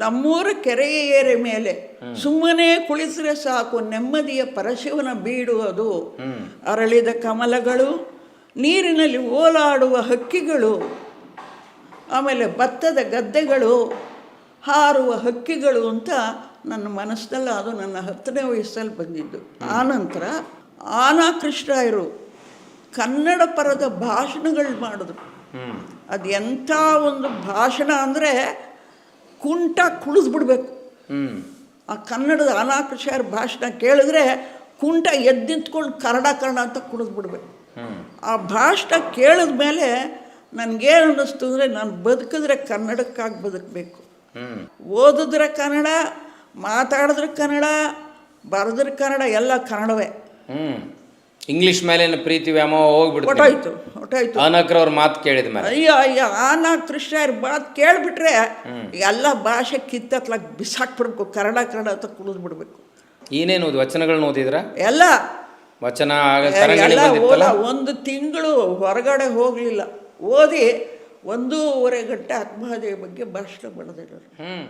ನಮ್ಮೂರ ಕೆರೆಯ ಏರೆ ಮೇಲೆ ಸುಮ್ಮನೆ ಕುಳಿತರೆ ಸಾಕು ನೆಮ್ಮದಿಯ ಪರಶಿವನ ಬೀಡುವುದು. ಅರಳಿದ ಕಮಲಗಳು ನೀರಿನಲ್ಲಿ ಓಲಾಡುವ ಹಕ್ಕಿಗಳು ಆಮೇಲೆ ಭತ್ತದ ಗದ್ದೆಗಳು ಹಾರುವ ಹಕ್ಕಿಗಳು ಅಂತ ನನ್ನ ಮನಸ್ಸಿನಲ್ಲಿ ಅದು ನನ್ನ ಹತ್ತನೇ ವಯಸ್ಸಲ್ಲಿ ಬಂದಿದ್ದು. ಆನಂತರ ಆನಾ ಕೃಷ್ಣಾಯರು ಕನ್ನಡ ಪರದ ಭಾಷಣಗಳು ಮಾಡಿದ್ರು. ಅದು ಎಂಥ ಒಂದು ಭಾಷಣ ಅಂದರೆ ಕುಂಟ ಕುಳಿಸ್ಬಿಡ್ಬೇಕು. ಆ ಕನ್ನಡದ ಅನಾಕೃಷಾರ ಭಾಷಣ ಕೇಳಿದ್ರೆ ಕುಂಟ ಎದ್ದು ನಿಂತ್ಕೊಂಡು ಕನ್ನಡ ಕನ್ನಡ ಅಂತ ಕುಡಿದ್ಬಿಡ್ಬೇಕು ಆ ಭಾಷಣ ಕೇಳಿದ ಮೇಲೆ ನನಗೇನು ಅನ್ನಿಸ್ತು ಅಂದರೆ ನಾನು ಬದುಕಿದ್ರೆ ಕನ್ನಡಕ್ಕಾಗಿ ಬದುಕಬೇಕು. ಓದಿದ್ರೆ ಕನ್ನಡ ಮಾತಾಡಿದ್ರೆ ಕನ್ನಡ ಬರೆದ್ರೆ ಕನ್ನಡ ಎಲ್ಲ ಕನ್ನಡವೇ. ಹ್ಞೂ ಇಂಗ್ಲಿಷ್ ಮೇಲಿನ ಪ್ರೀತಿ ವ್ಯಾಮೋಹ ಹೋಗ್ಬಿಡ್ತು. ಒಟ್ಟಾಯ್ತು ಆನಕ್ರ ಅನಕ್ರವ್ರ ಮಾತು ಕೇಳಿದ ಮೇಲೆ. ಅಯ್ಯೋ ಅಯ್ಯೋ ಆನ ಕೃಷ್ಣ ಇವ್ರ ಮಾತು ಕೇಳಿಬಿಟ್ರೆ ಎಲ್ಲ ಭಾಷೆ ಕಿತ್ತತ್ಲಾಗ ಬಿಸಾಕ್ಬಿಡ್ಬೇಕು ಕನ್ನಡ ಕನ್ನಡ ಅಂತ ಕುಡಿದ್ಬಿಡ್ಬೇಕು ಏನೇನು ಓದಿ ವಚನಗಳನ್ನ ಓದಿದ್ರ? ಎಲ್ಲ. ವಚನ ಎಲ್ಲ ಓದ ಒಂದು ತಿಂಗಳು ಹೊರಗಡೆ ಹೋಗಲಿಲ್ಲ. ಓದಿ ಒಂದೂವರೆ ಗಂಟೆ ಆತ್ಮಹತ್ಯೆ ಬಗ್ಗೆ ಭಾಷಣ ಬರೆದಿರೋರು ಹ್ಮ್.